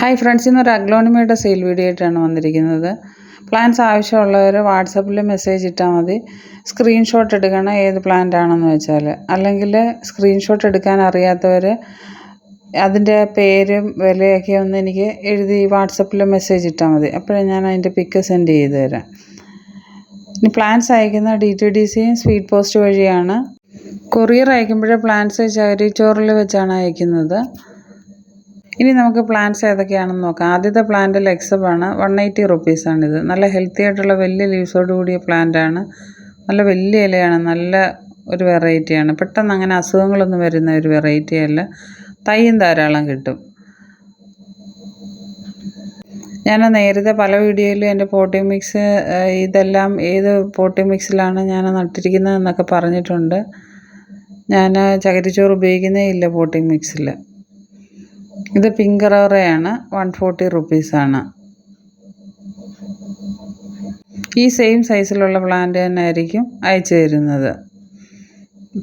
Hi friends ഇന്നൊരു അഗ്ലോണിമയുടെ sale video ആയിട്ടാണ് വന്നിരിക്കുന്നത്. പ്ലാൻസ് ആവശ്യമുള്ളവർ വാട്സപ്പിൽ മെസ്സേജ് ഇട്ടാൽ മതി. സ്ക്രീൻഷോട്ട് എടുക്കണം ഏത് പ്ലാന്റ് ആണെന്ന് വെച്ചാൽ അല്ലെങ്കിൽ സ്ക്രീൻഷോട്ട് എടുക്കാൻ അറിയാത്തവർ അതിന്റെ പേരും വിലയൊക്കെ ഒന്ന് എനിക്ക് എഴുതി വാട്സപ്പിൽ മെസ്സേജ് ഇട്ടാൽ മതി. അപ്പോഴേ ഞാൻ അതിന്റെ പിക്ക് സെൻഡ് ചെയ്ത് തരാം. ഇനി പ്ലാൻസ് അയക്കുന്ന ഡി ടി ഡി സിയും സ്പീഡ് പോസ്റ്റ് വഴിയാണ്. കൊറിയർ അയക്കുമ്പോഴേ പ്ലാൻസ് ചകിരിച്ചോറിൽ വെച്ചാണ് അയക്കുന്നത്. ഇനി നമുക്ക് പ്ലാന്റ്സ് ഏതൊക്കെയാണെന്ന് നോക്കാം. ആദ്യത്തെ പ്ലാന്റ് ലെക്സബാണ് വൺ എയ്റ്റി റുപ്പീസാണിത് നല്ല ഹെൽത്തി ആയിട്ടുള്ള വലിയ ലീവ്സോട് കൂടിയ പ്ലാന്റ് ആണ്. നല്ല വലിയ ഇലയാണ്. നല്ല ഒരു വെറൈറ്റിയാണ് പെട്ടെന്ന് അങ്ങനെ അസുഖങ്ങളൊന്നും വരുന്ന ഒരു വെറൈറ്റി അല്ല. തൈയും ധാരാളം കിട്ടും. ഞാൻ നേരത്തെ പല വീഡിയോയിലും എന്റെ പോട്ടി മിക്സ് ഇതെല്ലാം ഏത് പോട്ടി മിക്സിലാണ് ഞാൻ നട്ടിരിക്കുന്നത് എന്നൊക്കെ പറഞ്ഞിട്ടുണ്ട്. ഞാൻ ചകിരിച്ചോറ് ഉപയോഗിക്കുന്നേ ഇല്ല പോട്ടി മിക്സിൽ ഇത് പിങ്ക് റോറയാണ് വൺ ഫോർട്ടി റുപ്പീസാണ് ഈ സെയിം സൈസിലുള്ള പ്ലാന്റ് തന്നെ ആയിരിക്കും അയച്ചു തരുന്നത്.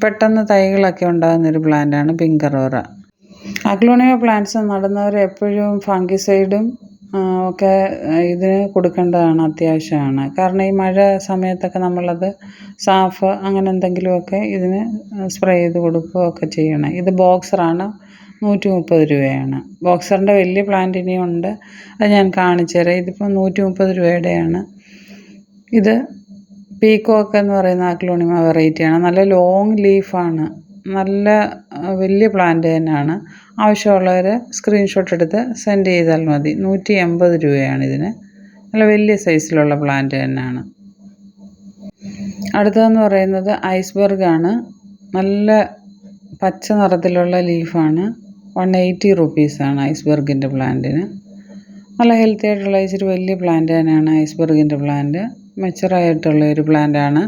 പെട്ടെന്ന് തൈകളൊക്കെ ഉണ്ടാകുന്നൊരു പ്ലാന്റാണ് പിങ്ക് റോറ അഗ്ലോണിയ പ്ലാന്റ്സ് നടുന്നവർ എപ്പോഴും ഫംഗിസൈഡും ഒക്കെ ഇതിന് കൊടുക്കേണ്ടതാണ് അത്യാവശ്യമാണ്. കാരണം ഈ മഴ സമയത്തൊക്കെ നമ്മളത് സാഫ് അങ്ങനെ എന്തെങ്കിലുമൊക്കെ ഇതിന് സ്പ്രേ ചെയ്ത് കൊടുക്കുകയൊക്കെ ചെയ്യണം. ഇത് ബോക്സറാണ് നൂറ്റി മുപ്പത് രൂപയാണ്. ബോക്സറിന്റെ വലിയ പ്ലാന്റ് ഇനിയും ഉണ്ട് അത് ഞാൻ കാണിച്ചു തരാം. ഇതിപ്പോൾ നൂറ്റി മുപ്പത് രൂപയുടെയാണ്. ഇത് പീക്കോക്ക് എന്ന് പറയുന്ന ആക്ലോണിമ വെറൈറ്റിയാണ് നല്ല ലോങ് ലീഫാണ് നല്ല വലിയ പ്ലാന്റ് തന്നെയാണ്. ആവശ്യമുള്ളവർ സ്ക്രീൻഷോട്ട് എടുത്ത് സെൻഡ് ചെയ്താൽ മതി. നൂറ്റി എൺപത് രൂപയാണ് ഇതിന്. നല്ല വലിയ സൈസിലുള്ള പ്ലാന്റ് തന്നെയാണ്. അടുത്തതെന്ന് പറയുന്നത് ഐസ്ബർഗാണ് നല്ല പച്ച നിറത്തിലുള്ള ലീഫാണ് വൺ എയ്റ്റി റുപ്പീസാണ് ഐസ്ബർഗിന്റെ പ്ലാന്റിന് നല്ല ഹെൽത്തി ആയിട്ടുള്ള ഇച്ചിരി വലിയ പ്ലാന്റ് തന്നെയാണ് ഐസ്ബർഗിന്റെ പ്ലാന്റ് മെച്ചറായിട്ടുള്ള ഒരു പ്ലാന്റാണ്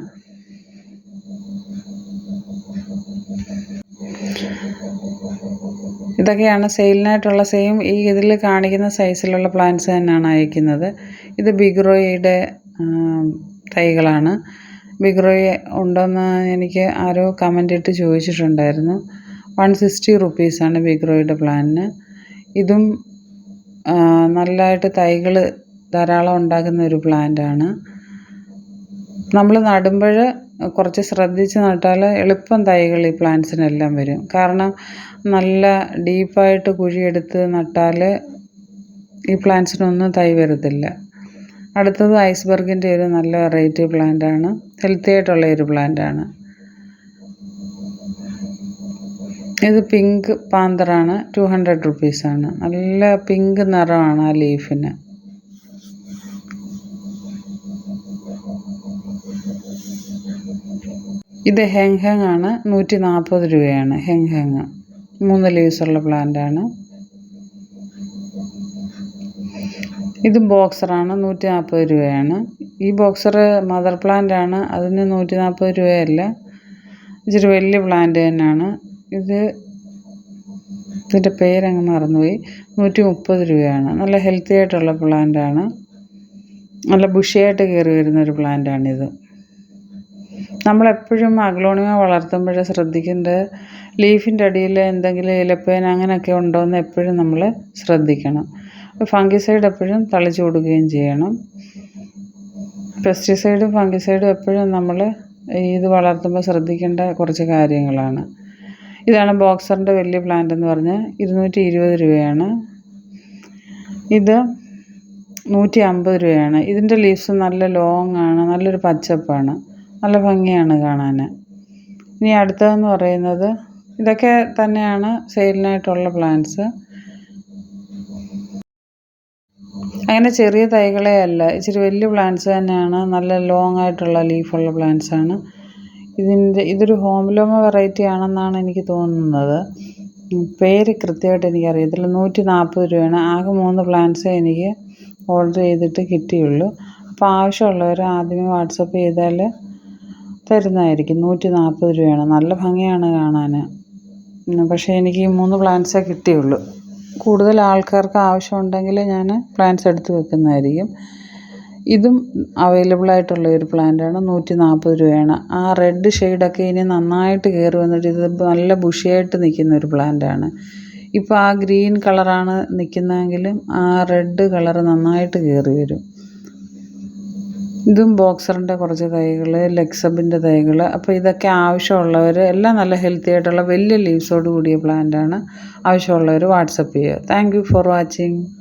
ഇതൊക്കെയാണ് സെയിലിനായിട്ടുള്ള സെയിം ഈ ഇതിൽ കാണിക്കുന്ന സൈസിലുള്ള പ്ലാന്റ്സ് തന്നെയാണ് അയക്കുന്നത്. ഇത് ബിഗ്രോയുടെ തൈകളാണ്. ബിഗ്രോയ് ഉണ്ടോയെന്ന് എനിക്ക് ആരോ കമന്റ് ഇട്ട് ചോദിച്ചിട്ടുണ്ടായിരുന്നു. വൺ സിക്സ്റ്റി റുപ്പീസാണ് ബിഗ്രോയുടെ പ്ലാനിന് ഇതും നല്ലതായിട്ട് തൈകൾ ധാരാളം ഉണ്ടാകുന്ന ഒരു പ്ലാന്റാണ് നമ്മൾ നടുമ്പോൾ കുറച്ച് ശ്രദ്ധിച്ച് നട്ടാൽ എളുപ്പം തൈകൾ ഈ പ്ലാന്റ്സിനെല്ലാം വരും. കാരണം നല്ല ഡീപ്പായിട്ട് കുഴിയെടുത്ത് നട്ടാൽ ഈ പ്ലാന്റ്സിനൊന്നും തൈ വരത്തില്ല. അടുത്തത് ഐസ്ബർഗിന്റെ ഒരു നല്ല വെറൈറ്റി പ്ലാന്റാണ് ഹെൽത്തി ആയിട്ടുള്ള ഒരു പ്ലാന്റാണ് ഇത് പിങ്ക് പാന്തറാണ് ടു ഹൺഡ്രഡ് റുപ്പീസാണ് നല്ല പിങ്ക് നിറമാണ് ആ ലീഫിന് ഇത് ഹെങ് ഹെങ് ആണ്. നൂറ്റി നാൽപ്പത് രൂപയാണ്. ഹെങ് ഹെങ്. മൂന്ന് ലീസുള്ള പ്ലാന്റ് ആണ്. ഇതും ബോക്സറാണ് നൂറ്റി നാൽപ്പത് രൂപയാണ്. ഈ ബോക്സർ മദർ പ്ലാന്റ് ആണ്. അതിന് നൂറ്റി നാൽപ്പത് രൂപയല്ല. ഇച്ചിരി വലിയ പ്ലാന്റ് തന്നെയാണ്. ഇത് ഇതിന്റെ പേരങ്ങ് മറന്നുപോയി. നൂറ്റി മുപ്പത് രൂപയാണ്. നല്ല ഹെൽത്തി ആയിട്ടുള്ള പ്ലാന്റാണ് നല്ല ബുഷിയായിട്ട് കയറി വരുന്ന ഒരു പ്ലാന്റാണിത് നമ്മളെപ്പോഴും അഗ്ലോണിമ വളർത്തുമ്പോൾ ശ്രദ്ധിക്കേണ്ടത് ലീഫിന്റെ അടിയിൽ എന്തെങ്കിലും ഇലപ്പേന അങ്ങനെയൊക്കെ ഉണ്ടോ എന്ന് എപ്പോഴും നമ്മൾ ശ്രദ്ധിക്കണം. ഫംഗിസൈഡ് എപ്പോഴും തളിച്ചു കൊടുക്കുകയും ചെയ്യണം. പെസ്റ്റിസൈഡും ഫംഗിസൈഡും എപ്പോഴും നമ്മൾ ഇത് വളർത്തുമ്പോൾ ശ്രദ്ധിക്കേണ്ട കുറച്ച് കാര്യങ്ങളാണ്. ഇതാണ് ബോക്സറിന്റെ വലിയ പ്ലാന്റ് എന്ന് പറഞ്ഞാൽ ഇരുന്നൂറ്റി ഇരുപത് രൂപയാണ്. ഇത് നൂറ്റി അമ്പത് രൂപയാണ്. ഇതിന്റെ ലീവ്സ് നല്ല ലോങ് ആണ് നല്ലൊരു പച്ചപ്പാണ് നല്ല ഭംഗിയാണ് കാണാൻ. ഇനി അടുത്തതെന്ന് പറയുന്നത് ഇതൊക്കെ തന്നെയാണ് സെയിലിനായിട്ടുള്ള പ്ലാന്റ്സ് അങ്ങനെ ചെറിയ തൈകളെ അല്ല ഇച്ചിരി വലിയ പ്ലാന്റ്സ് തന്നെയാണ് നല്ല ലോങ് ആയിട്ടുള്ള ലീഫുള്ള പ്ലാന്റ്സാണ് ഇതിന്റെ ഇതൊരു ഹോംലോമ വെറൈറ്റി ആണെന്നാണ് എനിക്ക് തോന്നുന്നത്. പേര് കൃത്യമായിട്ട് എനിക്കറിയത്തില്ല. നൂറ്റി നാൽപ്പത് രൂപയാണ്. ആകെ മൂന്ന് പ്ലാന്റ്സേ എനിക്ക് ഓർഡർ ചെയ്തിട്ട് കിട്ടിയുള്ളൂ. അപ്പോൾ ആവശ്യമുള്ളവർ ആദ്യമേ വാട്സപ്പ് ചെയ്താൽ തരുന്നതായിരിക്കും. നൂറ്റി നാൽപ്പത് രൂപയാണ്. നല്ല ഭംഗിയാണ് കാണാൻ പക്ഷേ എനിക്ക് ഈ മൂന്ന് പ്ലാന്റ്സേ കിട്ടിയുള്ളൂ. കൂടുതൽ ആൾക്കാർക്ക് ആവശ്യമുണ്ടെങ്കിൽ ഞാൻ പ്ലാന്റ്സ് എടുത്ത് വെക്കുന്നതായിരിക്കും. ഇതും അവൈലബിൾ ആയിട്ടുള്ള ഒരു പ്ലാന്റാണ് നൂറ്റി നാൽപ്പത് രൂപയാണ്. ആ റെഡ് ഷെയ്ഡൊക്കെ ഇനി നന്നായിട്ട് കയറി വന്നിട്ട് ഇത് നല്ല ബുഷിയായിട്ട് നിൽക്കുന്ന ഒരു പ്ലാന്റാണ് ഇപ്പോൾ ആ ഗ്രീൻ കളറാണ് നിൽക്കുന്നതെങ്കിലും ആ റെഡ് കളർ നന്നായിട്ട് കയറി വരും. ഇതും ബോക്സറിന്റെ കുറച്ച് തൈകൾ ലെക്സബിന്റെ തൈകൾ അപ്പോൾ ഇതൊക്കെ ആവശ്യമുള്ളവർ എല്ലാം നല്ല ഹെൽത്തി ആയിട്ടുള്ള വലിയ ലീവ്സോട് കൂടിയ പ്ലാന്റാണ് ആവശ്യമുള്ളവർ വാട്സപ്പ് ചെയ്യുക. Thank for watching